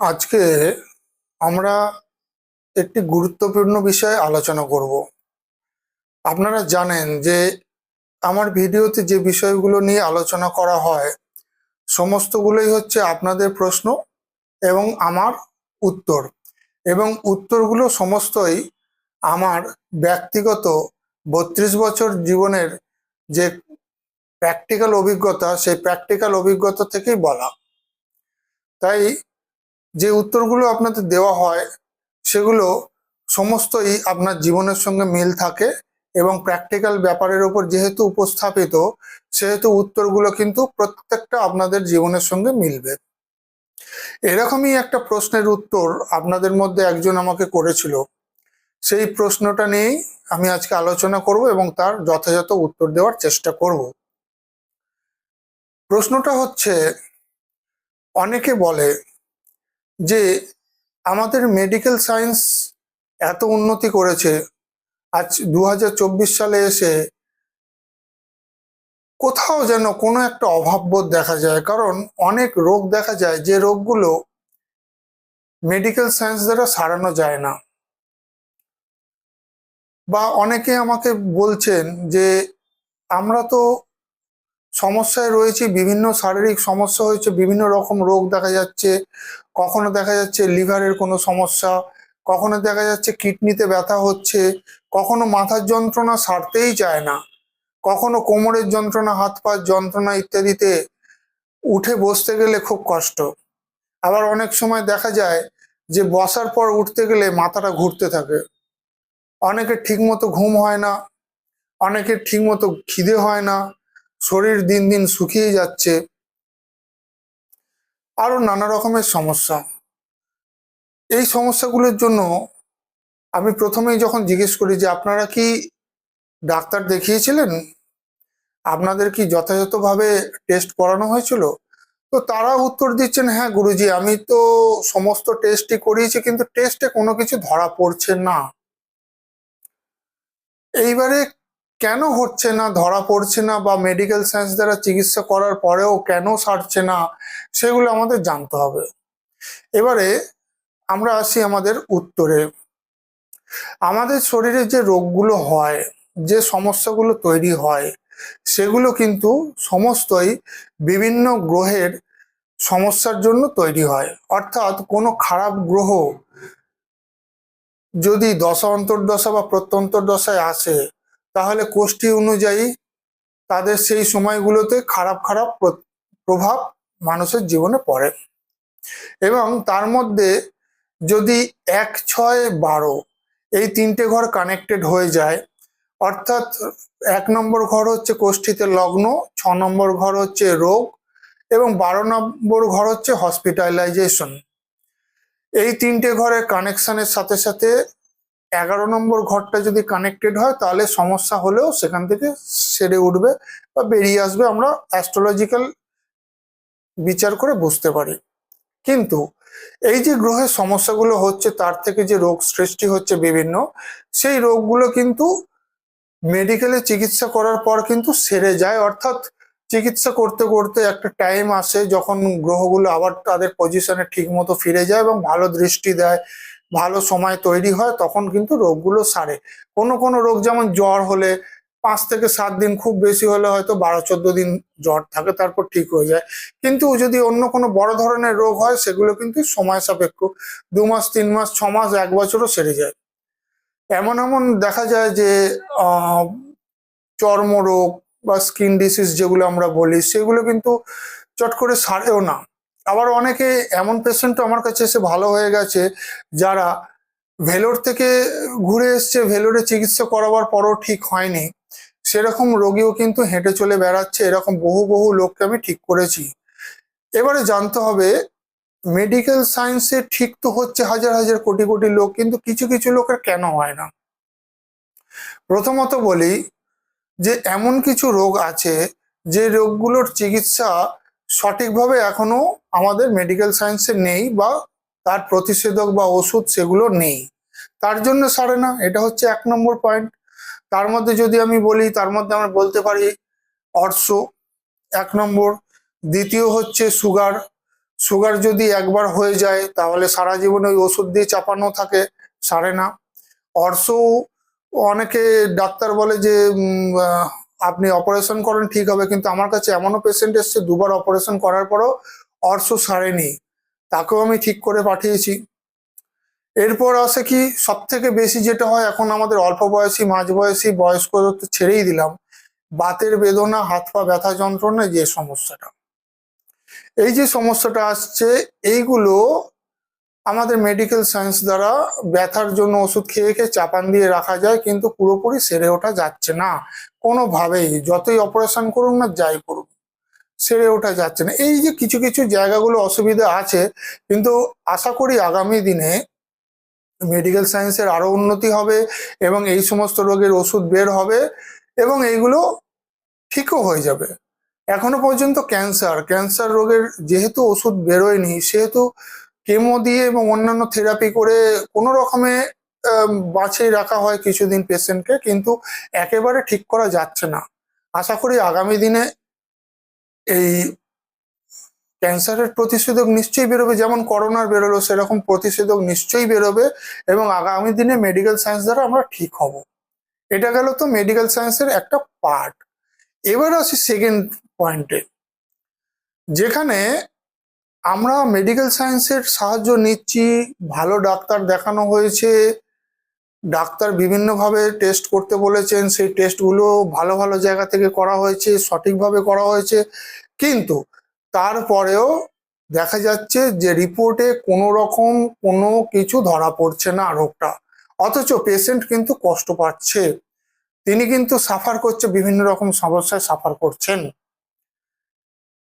আজকে আমরা একটি গুরুত্বপূর্ণ বিষয়ে আলোচনা করব। আপনারা জানেন যে আমার ভিডিওতে যে বিষয়গুলো নিয়ে আলোচনা করা হয়, সমস্তগুলোই হচ্ছে আপনাদের প্রশ্ন এবং আমার উত্তর। এবং উত্তরগুলো সমস্তই আমার ব্যক্তিগত বত্রিশ বছর জীবনের যে প্র্যাকটিক্যাল অভিজ্ঞতা, সেই প্র্যাকটিক্যাল অভিজ্ঞতা থেকেই বলা। তাই যে উত্তরগুলো আপনাদের দেওয়া হয়, সেগুলো সমস্তই আপনার জীবনের সঙ্গে মিল থাকে এবং প্র্যাকটিক্যাল ব্যাপারের উপর যেহেতু উপস্থাপিত, সেহেতু উত্তরগুলো কিন্তু প্রত্যেকটা আপনাদের জীবনের সঙ্গে মিলবে। এরকমই একটা প্রশ্নের উত্তর আপনাদের মধ্যে একজন আমাকে করেছিল। সেই প্রশ্নটা নিয়েই আমি আজকে আলোচনা করব এবং তার যথাযথ উত্তর দেওয়ার চেষ্টা করব। প্রশ্নটা হচ্ছে, অনেকে বলে যে আমাদের মেডিকেল সায়েন্স এত উন্নতি করেছে, আজ দু হাজার চব্বিশ সালে এসে কোথাও যেন কোনো একটা অভাববোধ দেখা যায়। কারণ অনেক রোগ দেখা যায়, যে রোগগুলো মেডিকেল সায়েন্স দ্বারা সারানো যায় না। বা অনেকে আমাকে বলছেন যে, আমরা তো সমস্যায় রয়েছে, বিভিন্ন শারীরিক সমস্যা হয়েছে, বিভিন্ন রকম রোগ দেখা যাচ্ছে, কখনো দেখা যাচ্ছে লিভারের কোনো সমস্যা, কখনো দেখা যাচ্ছে কিডনিতে ব্যথা হচ্ছে, কখনো মাথার যন্ত্রণা সারতেই চায় না, কখনো কোমরের যন্ত্রণা, হাত পার যন্ত্রণা ইত্যাদিতে উঠে বসতে গেলে খুব কষ্ট। আবার অনেক সময় দেখা যায় যে বসার পর উঠতে গেলে মাথাটা ঘুরতে থাকে। অনেকের ঠিকমতো ঘুম হয় না, অনেকের ঠিকমতো খিদে হয় না শরীর দিন দিন শুকিয়ে যাচ্ছে। আরও নানা রকমের সমস্যা। এই সমস্যাগুলোর জন্য আমি প্রথমেই যখন জিজ্ঞেস করি যে, আপনারা কি ডাক্তার দেখিয়েছিলেন? আপনাদের কি যথাযথভাবে টেস্ট করানো হয়েছিল? তো তারা উত্তর দিচ্ছেন হ্যাঁ গুরুজি, আমি তো সমস্ত টেস্টই করিয়েছি, কিন্তু টেস্টে কোনো কিছু ধরা পড়ছে না। এইবারে কেন হচ্ছে না, ধরা পড়ছে না বা মেডিকেল সায়েন্স দ্বারা চিকিৎসা করার পরেও কেন সারছে না, সেগুলো আমাদের জানতে হবে। এবারে আমরা আসি আমাদের উত্তরে। আমাদের শরীরে যে রোগগুলো হয়, যে সমস্যাগুলো তৈরি হয়, সেগুলো কিন্তু সমস্তই বিভিন্ন গ্রহের সমস্যার জন্য তৈরি হয়। অর্থাৎ কোনো খারাপ গ্রহ যদি দশা অন্তর্দশা বা প্রত্যন্তর দশায় আসে তাহলে কোষ্ঠী অনুযায়ী তাদের সেই সময়গুলোতে খারাপ খারাপ প্র- প্রভাব মানুষের জীবনে পড়ে। এবং তার মধ্যে যদি এক ছয় বারো এই তিনটে ঘর কানেক্টেড হয়ে যায়, অর্থাৎ এক নম্বর ঘর হচ্ছে কোষ্ঠীতে লগ্ন, ছ নম্বর ঘর হচ্ছে রোগ এবং বারো নম্বর ঘর হচ্ছে হসপিটালাইজেশন এই তিনটে ঘরের কানেকশনের সাথে সাথে এগারো নম্বর ঘরটা যদি কানেক্টেড হয়, তাহলে সমস্যা হলেও সেখান থেকে সেরে উঠবে বা বেরিয়ে আসবে। আমরা অ্যাস্ট্রোলজিক্যাল বিচার করে বুঝতে পারি। কিন্তু এই যে গ্রহের সমস্যাগুলো হচ্ছে, তার থেকে যে রোগ সৃষ্টি হচ্ছে বিভিন্ন, সেই রোগগুলো কিন্তু মেডিকেলে চিকিৎসা করার পর কিন্তু সেরে যায়। অর্থাৎ চিকিৎসা করতে করতে একটা টাইম আসে যখন গ্রহগুলো আবার তাদের পজিশনে ঠিক মতো ফিরে যায় এবং ভালো দৃষ্টি দেয়। ভালো সময় তৈরি হয়, তখন কিন্তু রোগগুলো সারে। কোনো কোনো রোগ যেমন জ্বর হলে পাঁচ থেকে সাত দিন খুব বেশি হলে হয়তো বারো, চোদ্দ দিন জ্বর থাকে, তারপর ঠিক হয়ে যায়। কিন্তু যদি অন্য কোনো বড় ধরনের রোগ হয়, সেগুলো কিন্তু সময় সাপেক্ষ। দু মাস, তিন মাস, ছ মাস, এক বছরও সেরে যায়। এমন এমন দেখা যায় যে চর্মরোগ বা স্কিন ডিসিজ যেগুলো আমরা বলি, সেগুলো কিন্তু চট করে সারেও না। আবার অনেকে এমন পেশেন্ট আমার কাছে এসে ভালো হয়ে গেছে, যারা ভেলোর থেকে ঘুরে এসছে, ভেলোরে চিকিৎসা করাবার পরও ঠিক হয়নি। সেরকম রোগীও কিন্তু হেঁটে চলে বেড়াচ্ছে, এরকম বহু বহু লোককে আমি ঠিক করেছি। এবারে জানতে হবে মেডিকেল সায়েন্সে ঠিক তো হচ্ছে হাজার হাজার কোটি কোটি লোক, কিন্তু কিছু কিছু লোকের কেন হয় না? প্রথমত বলি যে, এমন কিছু রোগ আছে যে রোগগুলোর চিকিৎসা সঠিকভাবে এখনও আমাদের মেডিকেল সায়েন্সে নেই বা তার প্রতিষেধক বা ওষুধ সেগুলো নেই। তার জন্য সারে না, এটা হচ্ছে এক নম্বর পয়েন্ট তার মধ্যে যদি আমি বলি, তার মধ্যে আমরা বলতে পারি অর্শ এক নম্বর। দ্বিতীয় হচ্ছে সুগার। সুগার যদি একবার হয়ে যায়, তাহলে সারা জীবন ওই ওষুধ দিয়ে চাপানো থাকে, সারে না। অর্শ অনেকে ডাক্তার বলে যে আপনি অপারেশন করেন, ঠিক হবে। কিন্তু আমার কাছে এমনও পেশেন্ট এসছে, দুবার অপারেশন করার পরও অর্শ সারেনি। তাকেও আমি ঠিক করে পাঠিয়েছি। এরপর আসে কি সব থেকে বেশি যেটা হয়, এখন আমাদের অল্প বয়সী, মাঝ বয়সী বয়স্ক তো ছেড়েই দিলাম। বাতের বেদনা, হাত পা ব্যথা যন্ত্রণা যে সমস্যাটা। এই যে সমস্যাটা আসছে, এইগুলো আমাদের মেডিকেল সায়েন্স দ্বারা ব্যথার জন্য ওষুধ খেয়ে খেয়ে চাপান দিয়ে রাখা যায়, কিন্তু পুরোপুরি সেরে ওঠা যাচ্ছে না। কোনোভাবেই, যতই অপারেশন করুন না, যাই করুন, সেরে ওঠা যাচ্ছে না। এই যে কিছু কিছু জায়গাগুলো অসুবিধা আছে, কিন্তু আশা করি আগামী দিনে মেডিকেল সায়েন্সের আরও উন্নতি হবে এবং এই সমস্ত রোগের ওষুধ বের হবে এবং এইগুলো ঠিকও হয়ে যাবে। এখনও পর্যন্ত ক্যান্সার ক্যান্সার রোগের যেহেতু ওষুধ বেরোয়নি, সেহেতু কেমো দিয়ে এবং অন্যান্য থেরাপি করে কোনো রকমে বাঁচিয়ে রাখা হয় কিছুদিন পেশেন্টকে কিন্তু একেবারে ঠিক করা যাচ্ছে না। আশা করি আগামী দিনে এই ক্যান্সারের প্রতিষেধক নিশ্চয়ই বেরোবে, যেমন করোনার বেরোলো, সেরকম প্রতিষেধক নিশ্চয়ই বেরোবে এবং আগামী দিনে মেডিকেল সায়েন্স দ্বারা আমরা ঠিক হব। এটা গেল তো মেডিকেল সায়েন্সের একটা পার্ট এবার আসি সেকেন্ড পয়েন্টে যেখানে আমরা মেডিকেল সায়েন্সের সাহায্য নিচ্ছি, ভালো ডাক্তার দেখানো হয়েছে, ডাক্তার বিভিন্নভাবে টেস্ট করতে বলেছেন, সেই টেস্টগুলো ভালো ভালো জায়গা থেকে করা হয়েছে, সঠিকভাবে করা হয়েছে, কিন্তু তারপরেও দেখা যাচ্ছে যে রিপোর্টে কোনো রকম কোনো কিছু ধরা পড়ছে না রোগটা। অথচ পেশেন্ট কিন্তু কষ্ট পাচ্ছে। তিনি কিন্তু সাফার করছে, বিভিন্ন রকম সমস্যায় সাফার করছেন।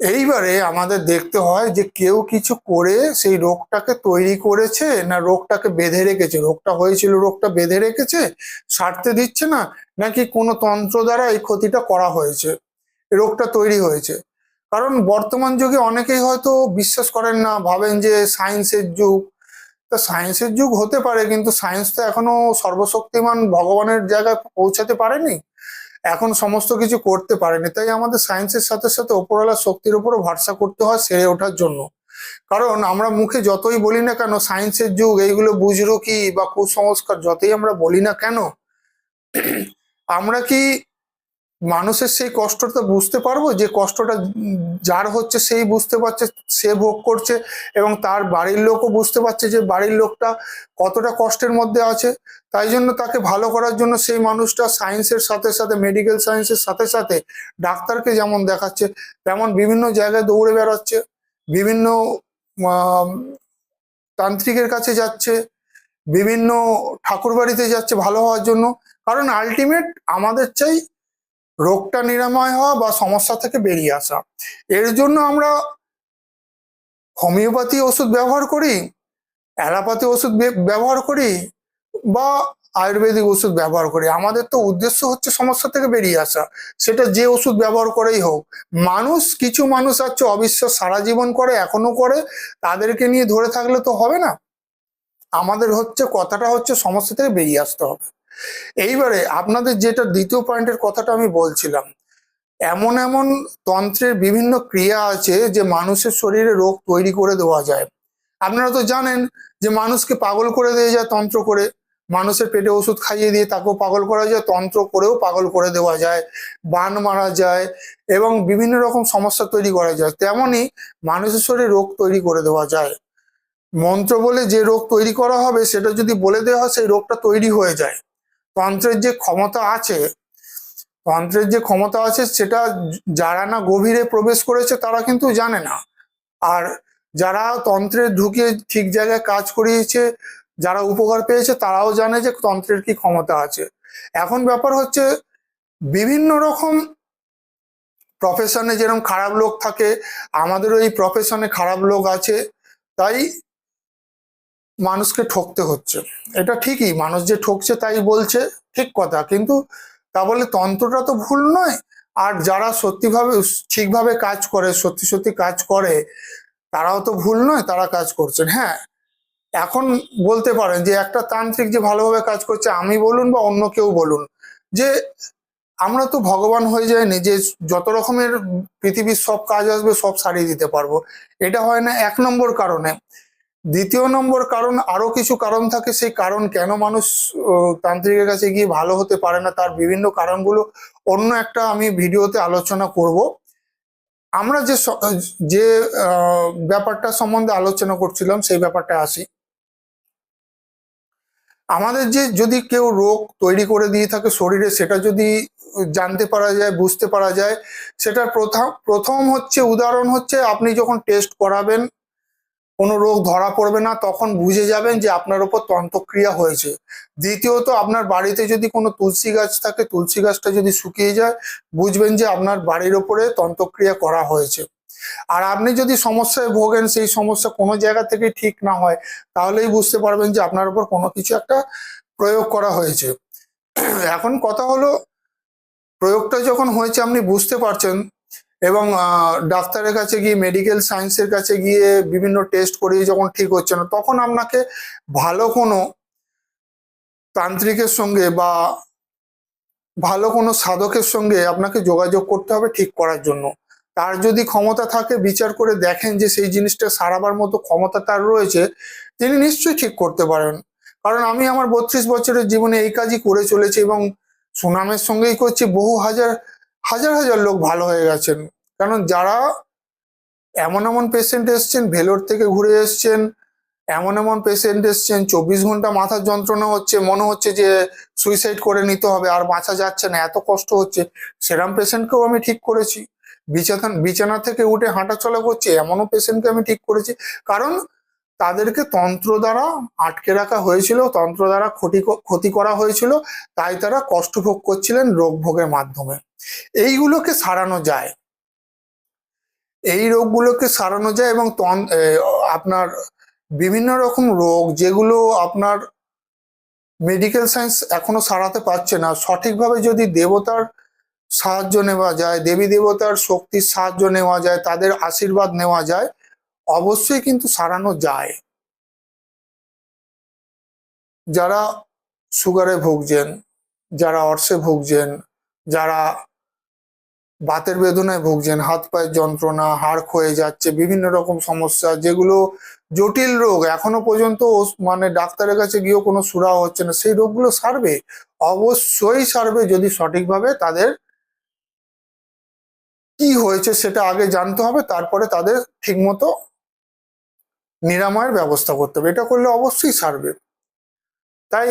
এইবারে আমাদের দেখতে হয় যে কেউ কিছু করে সেই রোগটাকে তৈরি করেছে না রোগটাকে বেঁধে রেখেছে? রোগটা হয়েছিল, রোগটা বেঁধে রেখেছে? সারতে দিচ্ছে না? নাকি কোনো তন্ত্র দ্বারা এই ক্ষতিটা করা হয়েছে? রোগটা তৈরি হয়েছে। কারণ বর্তমান যুগে অনেকেই হয়তো বিশ্বাস করেন না, ভাবেন যে সায়েন্সের যুগ। তা সায়েন্সের যুগ হতে পারে, কিন্তু সায়েন্স তো এখনও সর্বশক্তিমান ভগবানের জায়গায় পৌঁছাতে পারেনি। এখন সমস্ত কিছু করতে পারেনি। তাই আমাদের সায়েন্সের সাথে সাথে ওপরওয়ালা শক্তির উপরও ভরসা করতে হয় সেরে ওঠার জন্য। কারণ আমরা মুখে যতই বলি না কেন সায়েন্সের যুগ, এইগুলো বুঝরো কি বা কুসংস্কার যতই আমরা বলি না কেন, আমরা কি মানুষের সেই কষ্টটা বুঝতে পারব যে কষ্টটা যার হচ্ছে সেই বুঝতে পারছে, সে ভোগ করছে এবং তার বাড়ির লোকও বুঝতে পারছে যে বাড়ির লোকটা কতটা কষ্টের মধ্যে আছে। তাই জন্য তাকে ভালো করার জন্য সেই মানুষটা সায়েন্সের সাথে সাথে, মেডিকেল সায়েন্সের সাথে সাথে ডাক্তারকে যেমন দেখাচ্ছে, তেমন বিভিন্ন জায়গায় দৌড়ে বেড়াচ্ছে, বিভিন্ন তান্ত্রিকের কাছে যাচ্ছে, বিভিন্ন ঠাকুর বাড়িতে যাচ্ছে ভালো হওয়ার জন্য। কারণ আলটিমেট আমাদের চাই রোগটা নিরাময় হওয়া বা সমস্যা থেকে বেরিয়ে আসা। এর জন্য আমরা হোমিওপ্যাথি ওষুধ ব্যবহার করি, অ্যালোপ্যাথি ওষুধ ব্যবহার করি বা আয়ুর্বেদিক ওষুধ ব্যবহার করি। আমাদের তো উদ্দেশ্য হচ্ছে সমস্যা থেকে বেরিয়ে আসা। সেটা যে ওষুধ ব্যবহার করেই হোক। মানুষ, কিছু মানুষ আছে অবিশ্বাস সারা জীবন করে, এখনও করে, তাদেরকে নিয়ে ধরে থাকলে তো হবে না। আমাদের হচ্ছে কথাটা হচ্ছে সমস্যা থেকে বেরিয়ে আসতে হবে। এইবারে আপনাদের যেটা দ্বিতীয় পয়েন্টের কথাটা আমি বলছিলাম, এমন এমন তন্ত্রের বিভিন্ন ক্রিয়া আছে যে মানুষের শরীরে রোগ তৈরি করে দেওয়া যায়। আপনারা তো জানেন যে মানুষকে পাগল করে দেওয়া যায় তন্ত্র করে, মানুষের পেটে ওষুধ খাইয়ে দিয়ে তাকেও পাগল করা যায়, তন্ত্র করেও পাগল করে দেওয়া যায়, বান মারা যায় এবং বিভিন্ন রকম সমস্যা তৈরি করা যায়। তেমনি মানুষের শরীরে রোগ তৈরি করে দেওয়া যায়। মন্ত্র বলে যে রোগ তৈরি করা হবে, সেটা যদি বলে দেওয়া হয়, সেই রোগটা তৈরি হয়ে যায়। তন্ত্রের যে ক্ষমতা আছে, তন্ত্রের যে ক্ষমতা আছে সেটা যারা না গভীরে প্রবেশ করেছে তারা কিন্তু জানে না। আর যারা তন্ত্রে ঢুকে ঠিক জায়গায় কাজ করিয়েছে, যারা উপকার পেয়েছে তারাও জানে যে তন্ত্রের কি ক্ষমতা আছে। এখন ব্যাপার হচ্ছে বিভিন্ন রকম প্রফেশনে যেরকম খারাপ লোক থাকে, আমাদেরও এই প্রফেশনে খারাপ লোক আছে। তাই মানুষকে ঠকতে হচ্ছে। এটা ঠিকই, মানুষ যে ঠকছে তাই বলছে, ঠিক কথা। কিন্তু তা বলে তন্ত্রটা তো ভুল নয়। আর যারা সত্যিভাবে, ঠিকভাবে কাজ করে, সত্যি সত্যি কাজ করে, তারাও তো ভুল নয়, তারা কাজ করছেন। হ্যাঁ এখন বলতে পারেন যে একটা তান্ত্রিক যে ভালোভাবে কাজ করছে, আমি বলুন বা অন্য কেউ বলুন, যে আমরা তো ভগবান হয়ে যায়নি যে যত রকমের পৃথিবীর সব কাজ আসবে, সব সারিয়ে দিতে পারব। এটা হয় না এক নম্বর কারণে। দ্বিতীয় নম্বর কারণ, আরও কিছু কারণ থাকে, সেই কারণ কেন মানুষ তান্ত্রিকের কাছে গিয়ে ভালো হতে পারে না, তার বিভিন্ন কারণগুলো অন্য একটা আমি ভিডিওতে আলোচনা করব। আমরা যে যে ব্যাপারটা সম্বন্ধে আলোচনা করছিলাম, সেই ব্যাপারটা আসি। আমাদের যে, যদি কেউ রোগ তৈরি করে দিয়ে থাকে শরীরে, সেটা যদি জানতে পারা যায়, বুঝতে পারা যায়, সেটার প্রথম প্রথম হচ্ছে, উদাহরণ হচ্ছে, আপনি যখন টেস্ট করাবেন কোনো রোগ ধরা পড়বে না, তখন বুঝে যাবেন যে আপনার উপর তন্ত্রক্রিয়া হয়েছে। দ্বিতীয়ত, আপনার বাড়িতে যদি কোনো তুলসী গাছ থাকে, তুলসী গাছটা যদি শুকিয়ে যায়, বুঝবেন যে আপনার বাড়ির ওপরে তন্ত্রক্রিয়া করা হয়েছে। আর আপনি যদি সমস্যায় ভোগেন, সেই সমস্যা কোনো জায়গা থেকে ঠিক না হয়, তাহলেই বুঝতে পারবেন যে আপনার উপর কোনো কিছু একটা প্রয়োগ করা হয়েছে। এখন কথা হলো, প্রয়োগটা যখন হয়েছে, আপনি বুঝতে পারছেন এবং ডাক্তারের কাছে গিয়ে মেডিকেল সায়েন্সের কাছে গিয়ে বিভিন্ন টেস্ট করিয়ে যখন ঠিক হচ্ছে না, তখন আপনাকে ভালো কোনো তান্ত্রিকের সঙ্গে বা ভালো কোনো সাধকের সঙ্গে আপনাকে যোগাযোগ করতে হবে ঠিক করার জন্য। তার যদি ক্ষমতা থাকে, বিচার করে দেখেন যে সেই জিনিসটা সারাবার মতো ক্ষমতা তার রয়েছে, তিনি নিশ্চয়ই ঠিক করতে পারেন। কারণ আমি আমার বত্রিশ বছরের জীবনে এই কাজই করে চলেছি এবং সুনামের সঙ্গেই করছি। বহু হাজার হাজার হাজার লোক ভালো হয়ে গেছেন। কারণ যারা এমন এমন পেশেন্ট এসছেন, ভেলোর থেকে ঘুরে এসছেন, এমন এমন পেশেন্ট এসছেন, চব্বিশ ঘণ্টা মাথার যন্ত্রণা হচ্ছে, মনে হচ্ছে যে সুইসাইড করে নিতে হবে, আর বাঁচা যাচ্ছে না, এত কষ্ট হচ্ছে। সেরাম পেশেন্টকেও আমি ঠিক করেছি। বিছানা বিছানা থেকে উঠে হাঁটাচলা করছে, এমনও পেশেন্টকে আমি ঠিক করেছি। কারণ তাদেরকে তন্ত্র দ্বারা আটকে রাখা হয়েছিল, তন্ত্র দ্বারা ক্ষতি ক্ষতি করা হয়েছিল, তাই তারা কষ্ট ভোগ করছিলেন রোগ ভোগের মাধ্যমে। এইগুলোকে সারানো যায়। এই রোগগুলোকে সারানো যায় এবং আপনার বিভিন্ন রকম রোগ যেগুলো আপনার মেডিকেল সায়েন্স এখনও সারাতে পারছে না। সঠিকভাবে যদি দেবতার সাহায্য নেওয়া যায়, দেবী দেবতার শক্তির সাহায্য নেওয়া যায়, তাদের আশীর্বাদ নেওয়া যায়, অবশ্যই কিন্তু সারানো যায়। যারা সুগারে ভুগছেন, যারা অর্শে ভুগছেন, যারা বাতের বেদনায় ভুগছেন, হাত পায়ের যন্ত্রণা, হাড় ক্ষয়ে যাচ্ছে, বিভিন্ন রকম সমস্যা, যেগুলো জটিল রোগ। এখনও পর্যন্ত মানে ডাক্তারের কাছে গিয়েও কোনো সুরা হচ্ছে না। সেই রোগগুলো সারবে, অবশ্যই সারবে যদি সঠিকভাবে তাদের কি হয়েছে সেটা আগে জানতে হবে, তারপরে তাদের ঠিকমতো নিরাময়ের ব্যবস্থা করতে হবে। এটা করলে অবশ্যই সারবে। তাই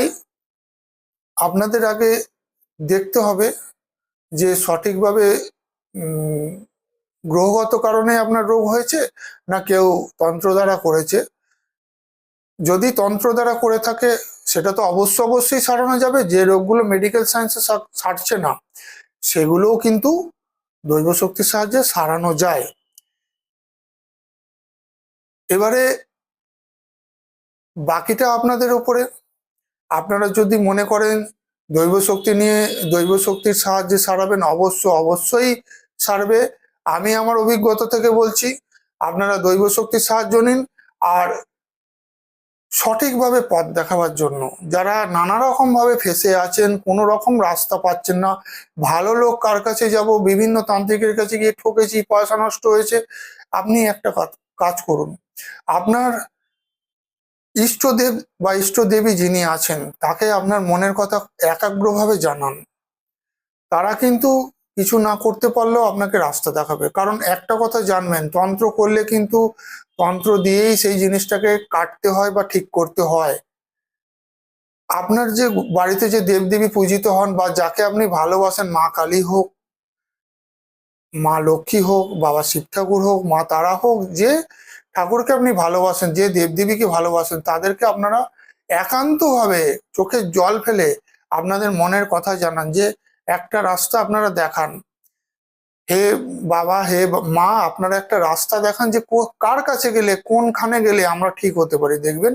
আপনাদের আগে দেখতে হবে যে সঠিকভাবে গ্রহগত কারণে আপনার রোগ হয়েছে না কেউ তন্ত্র দ্বারা করেছে? যদি তন্ত্র দ্বারা করে থাকে, সেটা তো অবশ্য অবশ্যই সারানো যাবে, যে রোগগুলো মেডিকেল সায়েন্সে সারছে না, সেগুলোও কিন্তু দৈব শক্তির সাহায্যে সারানো যায়। এবারে বাকিটা আপনাদের উপরে, আপনারা যদি মনে করেন দৈব শক্তি নিয়ে দৈব শক্তির সাহায্যে সারাবেন, অবশ্য অবশ্যই সারবে, আমি আমার অভিজ্ঞতা থেকে বলছি, আপনারা দৈব শক্তির সাহায্য নিন আর সঠিকভাবে পথ দেখাবার জন্য। যারা নানা রকম ভাবে ফেসে আছেন, কোনো রকম রাস্তা পাচ্ছেন না, ভালো লোক কার কাছে যাব, বিভিন্ন তান্ত্রিকের কাছে গিয়ে ঠকেছি, পয়সা নষ্ট হয়েছে, আপনি একটা কাজ করুন। আপনার ইষ্টদেব বা ইষ্টদেবী যিনি আছেন, তাকে আপনার মনের কথা একাগ্রভাবে জানান। তারা কিন্তু কিছু না করতে পারলেও আপনাকে রাস্তা দেখাবে। কারণ একটা কথা জানবেন, তন্ত্র করলে কিন্তু তন্ত্র দিয়েই সেই জিনিসটাকে কাটতে হয় বা ঠিক করতে হয়। আপনার যে বাড়িতে যে দেবদেবী পূজিত হন বা যাকে আপনি ভালোবাসেন, মা কালী হোক, মা লক্ষ্মী হোক, বাবা শিব ঠাকুর হোক, মা তারা হোক, যে ঠাকুরকে আপনি ভালোবাসেন, যে দেবদেবীকে ভালোবাসেন, তাদেরকে আপনারা একান্তভাবে চোখের জল ফেলে আপনাদের মনের কথা জানান যে একটা রাস্তা আপনারা দেখান। হে বাবা, হে মা, আপনারা একটা রাস্তা দেখান যে কার কাছে গেলে, কোনখানে গেলে আমরা ঠিক হতে পারি। দেখবেন,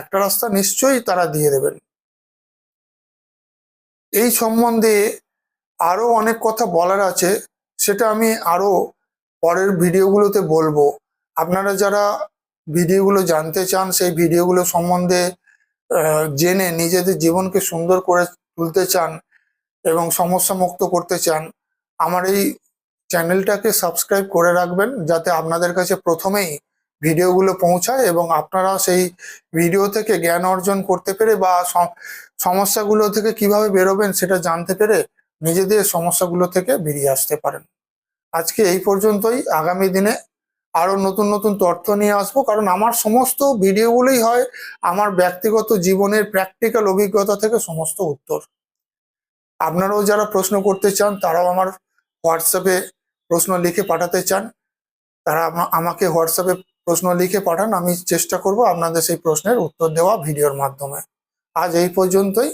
একটা রাস্তা নিশ্চয়ই তারা দিয়ে দেবেন। এই সম্বন্ধে আরও অনেক কথা বলার আছে, সেটা আমি আরও পরের ভিডিওগুলোতে বলব। আপনারা যারা ভিডিওগুলো জানতে চান, সেই ভিডিওগুলো সম্বন্ধে জেনে নিজেদের জীবনকে সুন্দর করে তুলতে চান এবং সমস্যা মুক্ত করতে চান, আমার এই চ্যানেলটাকে সাবস্ক্রাইব করে রাখবেন যাতে আপনাদের কাছে প্রথমেই ভিডিওগুলো পৌঁছায় এবং আপনারা সেই ভিডিও থেকে জ্ঞান অর্জন করতে পেরে বা সমস্যাগুলো থেকে কীভাবে বেরোবেন সেটা জানতে পেরে নিজেদের সমস্যাগুলো থেকে বেরিয়ে আসতে পারেন। আজকে এই পর্যন্তই। আগামী দিনে আরও নতুন নতুন তথ্য নিয়ে আসব, কারণ আমার সমস্ত ভিডিওগুলোই হয় আমার ব্যক্তিগত জীবনের প্র্যাকটিক্যাল অভিজ্ঞতা থেকে সমস্ত উত্তর। আপনারাও যারা প্রশ্ন করতে চান, তারাও আমার হোয়াটসঅ্যাপে প্রশ্ন লিখে পাঠাতে চান। তারা আমাকে হোয়াটসঅ্যাপে প্রশ্ন লিখে পাঠান, আমি চেষ্টা করব আপনাদের সেই প্রশ্নের উত্তর দেওয়া ভিডিওর মাধ্যমে। আজ এই পর্যন্তই।